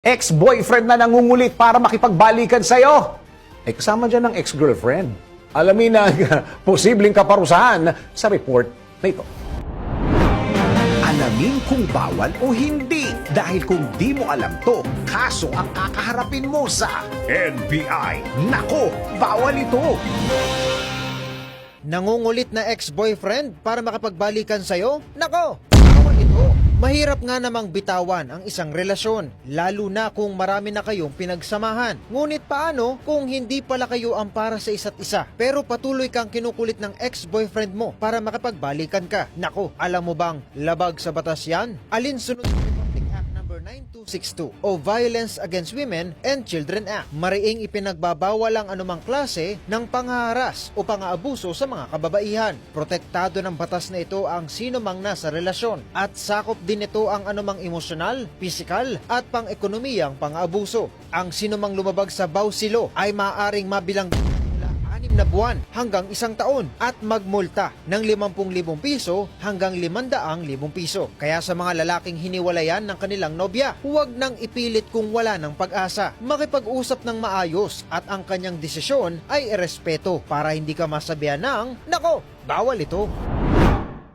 ex-boyfriend na nangungulit para makipagbalikan sa'yo. Eh, kasama dyan ng ex-girlfriend. Alamin ang posibleng kaparusahan sa report na ito. Alamin kung bawal o hindi. Dahil kung di mo alam to, kaso ang kakaharapin mo sa NBI. Nako, bawal ito. Nangungulit na ex-boyfriend para makapagbalikan sa'yo? Nako! Mahirap nga namang bitawan ang isang relasyon, lalo na kung marami na kayong pinagsamahan. Ngunit paano kung hindi pala kayo ang para sa isa't isa, pero patuloy kang kinukulit ng ex-boyfriend mo para makapagbalikan ka? Nako, alam mo bang labag sa batas yan? Alinsunod sa 262 o Violence Against Women and Children Act. Mariing ipinagbabawal ang anumang klase ng pangharas o pangaabuso sa mga kababaihan. Protektado ng batas na ito ang sino mang nasa relasyon at sakop din ito ang anumang emosyonal, pisikal at pang-ekonomiyang pangaabuso. Ang sino mang lumabag sa bausilo ay maaaring mabilang na buwan hanggang isang taon at magmulta ng 50,000 piso hanggang 500,000 piso. Kaya sa mga lalaking hiniwalayan ng kanilang nobya, huwag nang ipilit kung wala ng pag-asa. Makipag-usap ng maayos at ang kanyang desisyon ay irespeto para hindi ka masabihan ng, Nako, bawal ito.